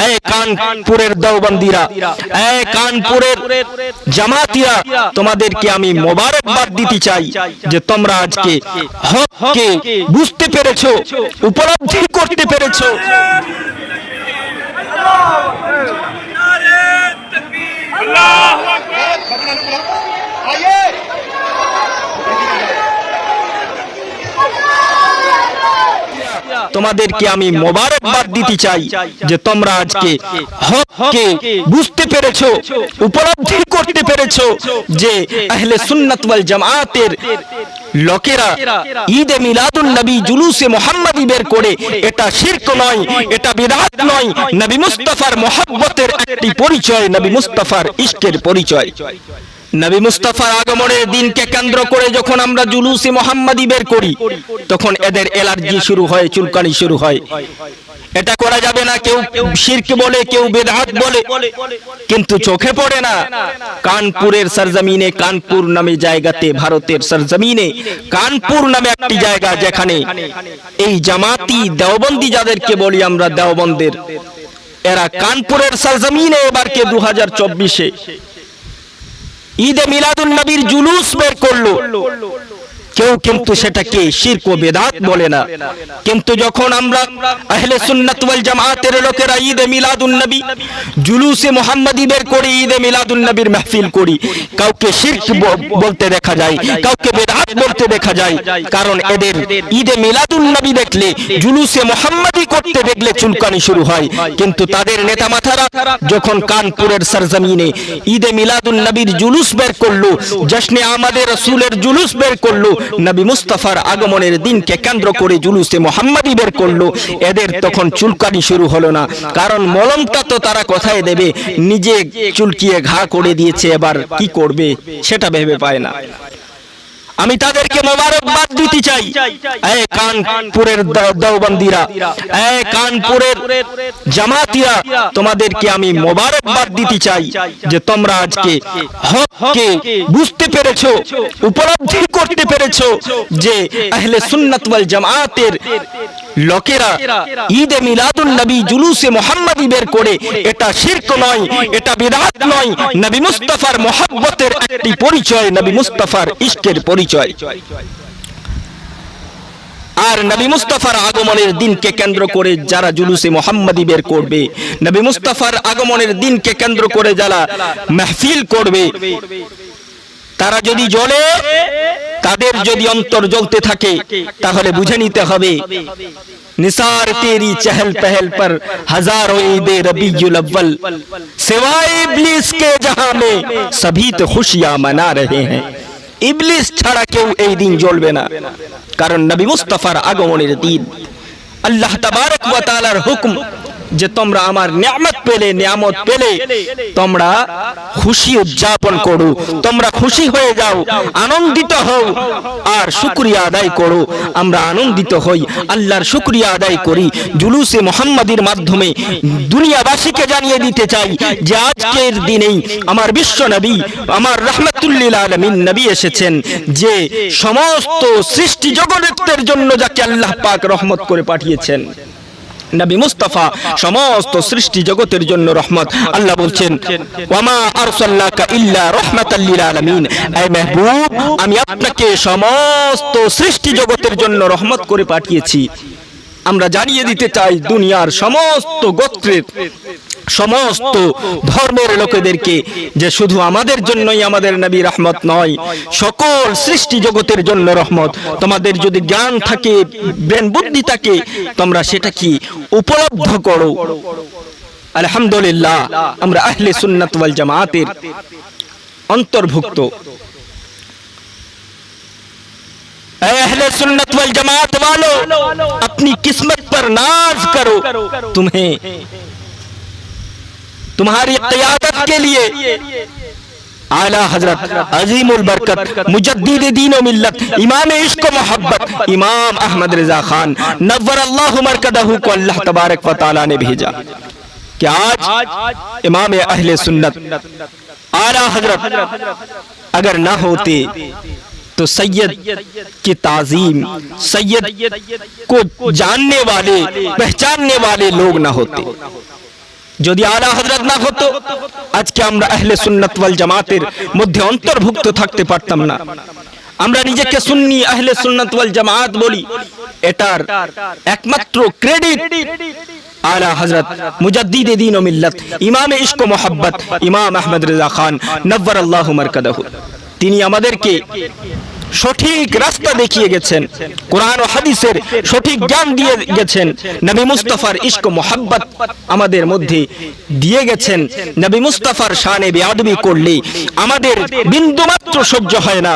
এ কানপুরের দেওবন্দিরা এ কানপুরের জামাতিয়া তোমাদেরকে আমি মোবারকবাদ দিতে চাই যে তোমরা আজকে হককে বুঝতে পেরেছ উপলব্ধি করতে পেরেছ তোমাদেরকে আমি মোবারকবাদ দিতে চাই যে তোমরা আজকে হককে বুঝতে পেরেছ উপলব্ধি করতে পেরেছ যে আহলে সুন্নাত ওয়াল জামাতের লোকেরা ঈদে মিলাদুন নবী জুলুসে মোহাম্মদী বের করে এটা শিরক নয় এটা বিদআত নয় নবী মুস্তাফার মোহাব্বতের একটি পরিচয় নবী মুস্তাফার ইশকের পরিচয়। নবী মুস্তাফার আগমনের দিনকে কেন্দ্র করে যখন আমরা জুলুসে মোহাম্মদী বের করি, তখন এদের এলার্জি শুরু হয়, চুলকানি শুরু হয়। এটা করা যাবে না, কেউ শিরক বলে, কেউ বেদাত বলে, কিন্তু চোখে পড়ে না। কানপুরের সরজমিনে, কানপুর নামে জায়গাতে, ভারতের সরজমিনে, কানপুর নামে একটি জায়গা যেখানে এই জামাতি দেওবন্দি যাদেরকে বলি আমরা দেওবন্দের, এরা কানপুরের সরজমিনে এবারকে দু হাজার চব্বিশে ঈদে মিলাদুল নবীর জুলুস বের করল। কেউ কিন্তু সেটাকে শিরক ও বেদাত বলে না। কিন্তু যখন আমরা আহলে সুন্নাত ওয়াল জামাতের লোকেরা ঈদে মিলাদুন নবী জুলুসে মুহাম্মাদি বের করি, ঈদে মিলাদুন নবীর মাহফিল করি, কাউকে শিরক বলতে দেখা যায়, কাউকে বলতে দেখা যায়, কারণ এদের ঈদে মিলাদুন নবী দেখলে জুলুসে মুহাম্মাদি করতে দেখলে চুলকানি শুরু হয়। কিন্তু তাদের নেতা মাথারা যখন কানপুরের সরজমিনে ঈদে মিলাদুন নবীর জুলুস বের করল, জশ্নে আমাদের রসুলের জুলুস বের করল, নবী মুস্তাফার আগমনের দিনকে কেন্দ্র করে জুলুসে মোহাম্মদী বের করল, এদের তখন চুলকানি শুরু হলো না। কারণ মলমটা তো তারা কোথায় দেবে, নিজে চুলকিয়ে ঘা করে দিয়েছে, এবার কি করবে, সেটা ভেবে পায় না। আমি তাদেরকে মোবারকবাদ দিতে চাই। এ কানপুরের দেওবন্দিরা এ কানপুরের জামাতিয়া, তোমাদেরকে আমি মোবারকবাদ দিতে চাই যে তোমরা আজকে হককে বুঝতে পেরেছ, উপলব্ধি করতে পেরেছ যে আহলে সুন্নাত ওয়াল জামাতের লোকেরা ঈদে মিলাদুন নবী জুলুসে মোহাম্মদী বের করে, এটা শিরক নয়, এটা বিদআত নয়। নবী মুস্তাফার মোহাব্বতের একটি পরিচয়, নবী মুস্তাফার ইশকের পরিচয়। আর নবী মুস্তাফার আগমনের দিনকে কেন্দ্র করে যারা জুলুসে মোহাম্মদী বের করবে নবী মুস্তাফার আগমনের দিনকে কেন্দ্র করে যারা মাহফিল করবে তারা যদি জ্বলে তাদের যদি অন্তর জ্বলতে থাকে তাহলে বুঝে নিতে হবে निसार तेरी चहल पहल पर हजारों ईद रबीउल अव्वल सिवाय इब्लिस के जहां में सभी तो खुशियां मना रहे हैं ইবলিস ছাড়া কেউ এই দিন জ্বলবে না। কারণ নবী মুস্তাফার আগমনের দিন। আল্লাহ তাবারক ওয়া তাআলার হুকুম যে তোমরা আমার নিয়ামত পেলে নিয়ামত পেলে, তোমরা খুশি উদযাপন করো, তোমরা খুশি হয়ে যাও, আনন্দিত হও, আর শুকরিয়া আদায় করো। আমরা আনন্দিত হই, আল্লাহর শুকরিয়া আদায় করি। জুলুসে মোহাম্মদের মাধ্যমে দুনিয়াবাসীকে জানিয়ে দিতে চাই যে আজকের দিনেই আমার বিশ্ব নবী, আমার রহমতুল্লিল আলমিন নবী এসেছেন, যে সমস্ত সৃষ্টি জগতের জন্য যাকে আল্লাহ পাক রহমত করে পাঠিয়েছেন। নবী মুস্তাফা, সমস্ত সৃষ্টি জগতের জন্য রহমত। আল্লাহ বলছেন, ওয়ামা আরসালনাকা ইল্লা রাহমাতাল লিল আলামিন। এই মাহবুব, আমি আপনাকে সমস্ত সৃষ্টি জগতের জন্য রহমত করে পাঠিয়েছি। আমরা জানিয়ে দিতে চাই দুনিয়ার সমস্ত গোত্রের, সমস্ত ধর্মের লোকেদেরকে যে শুধু আমাদের জন্যই আমাদের নবী রহমত নয়, সকল সৃষ্টি জগতের জন্য রহমত। তোমাদের যদি জ্ঞান থাকে, ব্রেন বুদ্ধি থাকে, তোমরা সেটা কি উপলব্ধ করো? আলহামদুলিল্লাহ, আমরা আহলে সুন্নাত ওয়াল জামাতের অন্তর্ভুক্ত। سنت والجماعت والو، اپنی قسمت پر ناز کرو۔ تمہیں تمہاری قیادت کے لیے اعلیٰ حضرت عظیم البرکت، مجدد دین و ملت، امام عشق و محبت، امام احمد رضا خان، نور اللہ مرکدہو کو اللہ تبارک و تعالی نے بھیجا۔ کہ آج امام اہل سنت، اعلیٰ حضرت اگر نہ ہوتے तो सैयद की ताजीम सैयद को जानने वाले पहचानने वाले लोग ना होते যদি আলা হযরত না হতো আজকে আমরা আহলে সুন্নাত ওয়াল জামাতের মধ্যে অন্তর্ভুক্ত থাকতে পারতাম না আমরা নিজেকে সুন্নি আহলে সুন্নাত ওয়াল জামাত বলি এটার একমাত্র ক্রেডিট আলা হযরত মুজাদ্দিদ দ্বীন ও মিল্লাত ইমাম ইশক ও মোহাব্বত ইমাম আহমদ রেজা খান নব্বর আল্লাহ মারকাদাহু তিনি আমাদেরকে সঠিক রাস্তা দেখিয়ে গেছেন। কোরআন ও হাদিসের সঠিক জ্ঞান দিয়ে গেছেন। নবী মুস্তাফার ইস্ক মোহাব্বত আমাদের মধ্যে দিয়ে গেছেন। নবী মুস্তাফার শানে বেয়াদবি করলে আমাদের বিন্দুমাত্র সহ্য হয় না।